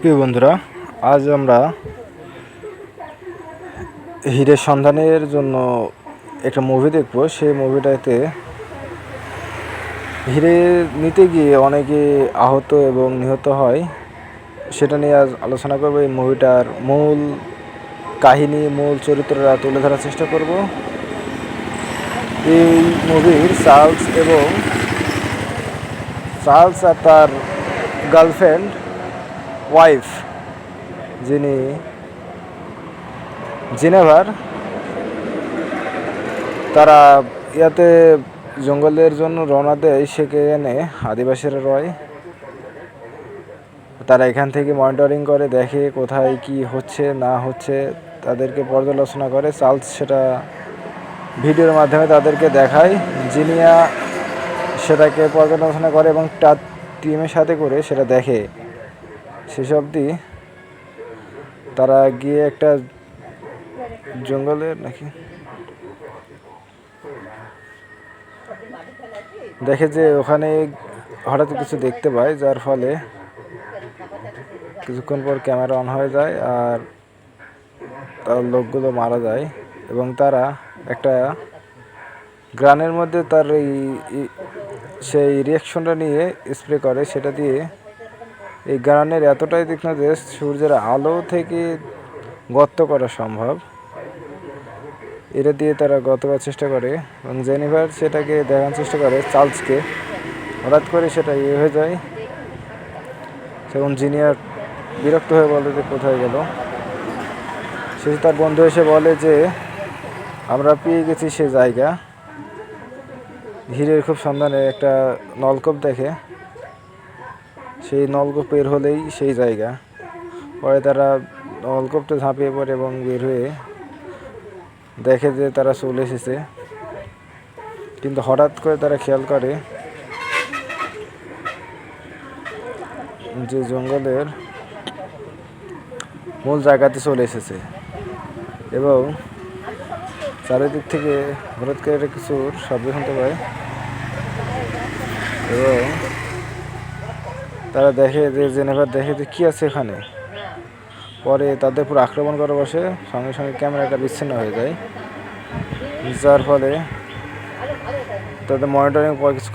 প্রিয় বন্ধুরা, আজ আমরা হীরের সন্ধানের জন্য একটা মুভি দেখব। সেই মুভিটাতে হিরে নিতে গিয়ে অনেকে আহত এবং নিহত হয়। সেটা নিয়ে আজ আলোচনা করব। এই মুভিটার মূল কাহিনী, মূল চরিত্ররা তুলে ধরার চেষ্টা করব। এই মুভির চার্লস এবং চার্লস আর তার গার্লফ্রেন্ড ওয়াইফ যিনি জেনেভার, তারা ইয়াতে জঙ্গলের জন্য রওনা দেয়, সেখানে আদিবাসীরা রয়। তারা এখান থেকে মনিটরিং করে, দেখে কোথায় কি হচ্ছে, না হচ্ছে, তাদেরকে পর্যালোচনা করে। চার্লস সেটা ভিডিওর মাধ্যমে তাদেরকে দেখায়। জিনিয়া সেটাকে পর্যালোচনা করে এবং তার টিমের সাথে করে সেটা দেখে। শেষ অবধি তারা গিয়ে একটা জঙ্গলের নাকি দেখে যে ওখানে হঠাৎ কিছু দেখতে পায়, যার ফলে কিছুক্ষণ পর ক্যামেরা অন হয়ে যায় আর তার লোকগুলো মারা যায় এবং তারা একটা গ্রানের মধ্যে তার এই, এই- সেই রিয়াকশনটা নিয়ে স্প্রে করে, সেটা দিয়ে এই গ্রানের এতটাই তীক্ষ্ণ যে সূর্যের আলো থেকে গর্ত করা সম্ভব। এটা দিয়ে তারা গর্ত করার চেষ্টা করে এবং জেনিভার সেটাকে দেখানোর চেষ্টা করে চার্লসকে। হঠাৎ করে সেটা ইয়ে হয়ে যায়। সেরকম জিনিয়ার বিরক্ত হয়ে বলে যে কোথায় গেল। শেষে তার বন্ধু এসে বলে যে, আমরা পেয়ে গেছি সে জায়গা। হিরের খুব সন্ধানে একটা নলকূপ দেখে। সেই নলকূপ বের হলেই সেই জায়গা। পরে তারা নলকূপটা ঝাঁপিয়ে পড়ে এবং বের হয়ে দেখে যে তারা চলে এসেছে। কিন্তু হঠাৎ করে তারা খেয়াল করে যে জঙ্গলের মূল জায়গাতে চলে এসেছে এবং চারিদিক থেকে হঠাৎ করে কিছু শব্দ শুনতে পায় এবং তারা দেখে যে জেনেভার দেখে যে কী আছে এখানে। পরে তাদের পুরো আক্রমণ করে বসে, সঙ্গে সঙ্গে ক্যামেরাটা বিচ্ছিন্ন হয়ে যায়। যার ফলে তাদের মনিটরিং পর কিছু